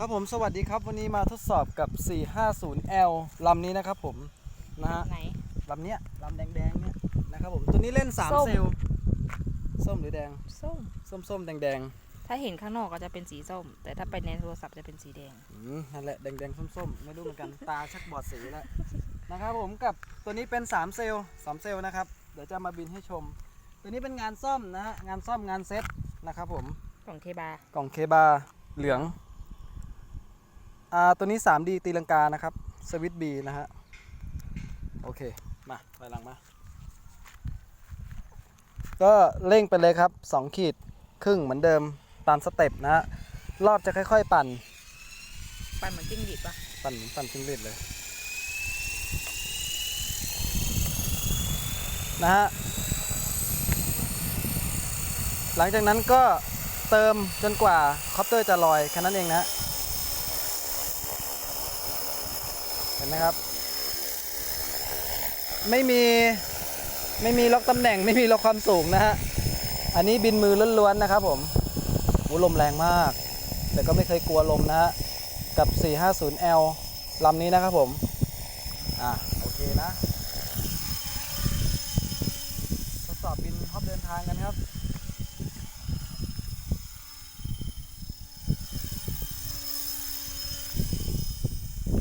ครับผมสวัสดีครับวันนี้มาทดสอบกับ 450L ลำนี้นะครับผมนะฮะไหน ลำเนี้ยลำแดงๆเนี้ยนะครับผมตัวนี้เล่น ส้ม 3 เซลล์ส้มหรือแดง ส้ม ส้มๆแดงถ้าเห็นข้างนอกก็จะเป็นสีส้ม แต่ถ้าไปในโทรศัพท์จะเป็นสีแดง ๆอืมนั่นแหละแดงๆส้มๆไม่รู้เหมือนกัน ตาชักบอดสีแล้วนะครับผมกับตัวนี้เป็น 3 เซลล์3เซลล์นะครับเดี๋ยวจะมาบินให้ชม ตัวนี้เป็นงานซ่อมนะฮะงานซ่อมงานเซ็ตนะครับผมกล่องเคบา กล่องเคบาเหลือง อ่าตัวนี้ 3D ตีลังกานะครับสวิตบีนะฮะโอเคมาไปหลังมา ก็เร่งไปเลยครับ 2 ขีดครึ่งเหมือนเดิมตามสเต็ปนะฮะรอบจะค่อย ๆ ปั่น ปั่นเหมือนจิ้งหรีดปะปั่นเหมือนปั่นจิ้งหรีดเลยนะฮะหลังจากนั้นก็เติมจนกว่าคอปเตอร์จะลอยแค่นั้นเองนะฮะ เห็น ไหมครับ ไม่มีไม่มีล็อกตำแหน่งไม่มีล็อกความสูงนะฮะ อันนี้บินมือล้วนๆนะครับผมโหลมแรงมาก แต่ก็ไม่เคยกลัวลมนะฮะ กับ 450L ลำนี้นะครับผม อะ โอเคนะ ทดสอบบินฮอบเดินทางกันครับ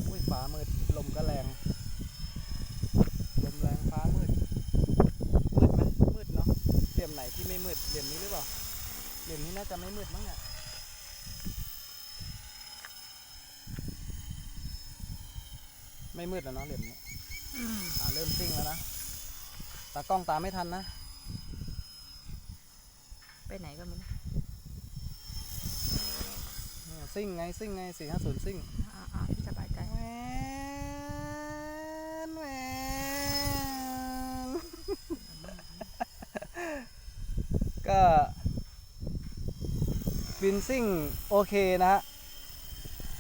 อุ้ยฟ้ามืด ลมก็แรงลมแรงฟ้ามืด มืดไหมมืดเนาะเหลี่ยมไหนที่ไม่มืดเหลี่ยมนี้หรือเปล่าเหลี่ยมนี้น่าจะไม่มืดมั้งเนี่ยไม่มืดแล้วเนาะเหลี่ยมนี้อ่าเริ่มซิ่งแล้วนะตากล้องตามไม่ทันนะ ไปไหนก็ไม่รู้เนี่ยซิ่งไงซิ่งไงสี่ห้าศูนย์ซิ่ง วนแวนก็บินซิ่งโอเคนะฮะ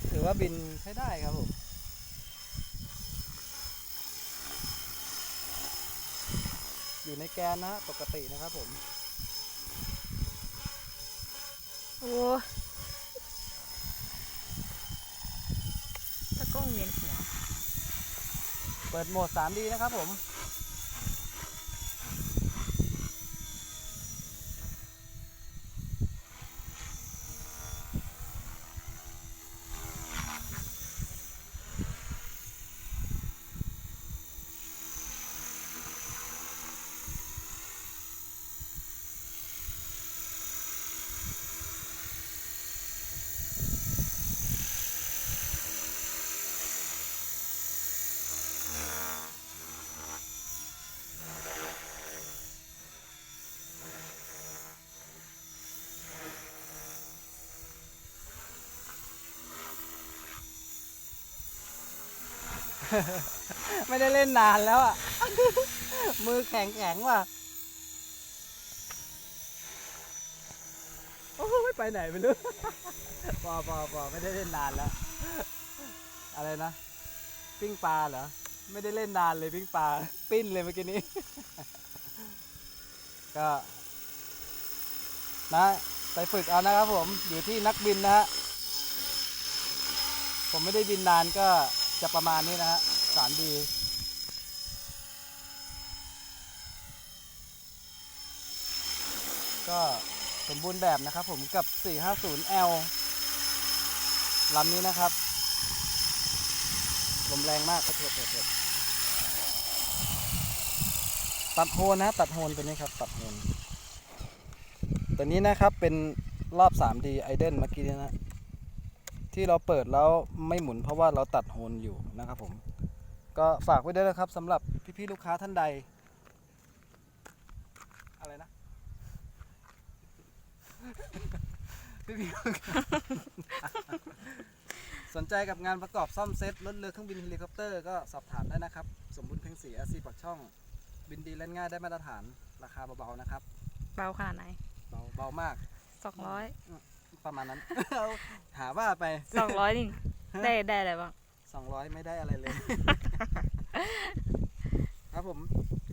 ถือว่าบินใช้ได้ครับผมอยู่ในแกนนะปกตินะครับผม โอ้ยตะกล้อง เวียนหัว เปิดโหมด 3D นะครับผม ไม่ได้เล่นนานแล้วอะ มือแข็งแข็งว่ะ โอ้ยไปไหนไม่รู้พอพอพอไม่ได้เล่นนานแล้ว อะไรนะ ปิ้งปลาเหรอ ไม่ได้เล่นนานเลยปิ้งปลา ปิ้นเลยเมื่อกี้นี้ ก็นะไปฝึกเอานะครับผมอยู่ที่นักบินนะฮะผมไม่ได้บินนานก็ จะประมาณนี้นะฮะสารดีก็สมบูรณ์แบบนะครับผมกับ 450L ลำนี้นะครับ ลมแรงมากก็เถิดเถิดเถิดตัดโฮนนะตัดโฮนตัวนี้ครับ ตัดโฮนตัวนี้นะครับเป็นรอบ 3D ไอเดนเมื่อกี้นี้นะ ที่เราเปิดแล้วไม่หมุนเพราะว่าเราตัดโฮนอยู่นะครับผมก็ฝากไว้ด้วยนะครับสำหรับพี่ๆลูกค้าท่านใด อะไรนะ พี่ๆลูกค้าสนใจกับงานประกอบซ่อมเซ็ตรถเรือเครื่องบินเฮลิคอปเตอร์ก็สอบถามได้นะครับ สมบูรณ์เพ็งศรีอาซีปักช่อง บินดีเล่นง่ายได้มาตรฐานราคาเบาๆนะครับ เบาขนาดไหน เบาเบามากสองร้อย ประมาณนั้นหาว่าไปสองร้อยนี่ได้ได้อะไรบ้างสองร้อยไม่ได้อะไรเลย ครับผม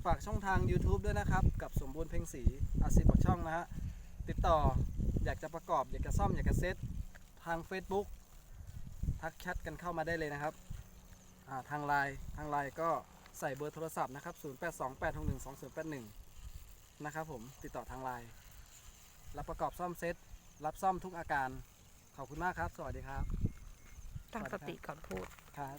ฝากช่องทาง YouTube ด้วยนะครับ กับสมบูรณ์เพ่งสีอาซิบกช่องนะฮะ ติดต่ออยากจะประกอบ อยากจะซ่อม อยากจะเซ็ตทาง Facebook ทักแชทกันเข้ามาได้เลยนะครับทางไลน์ทางไลน์ก็ใส่เบอร์โทรศัพท์นะครับ 0828612081 นะครับผมติดต่อทางไลน์รับประกอบซ่อมเซ็ต รับซ่อมทุกอาการ ขอบคุณมากครับ สวัสดีครับ ตั้งสติก่อนพูด ครับ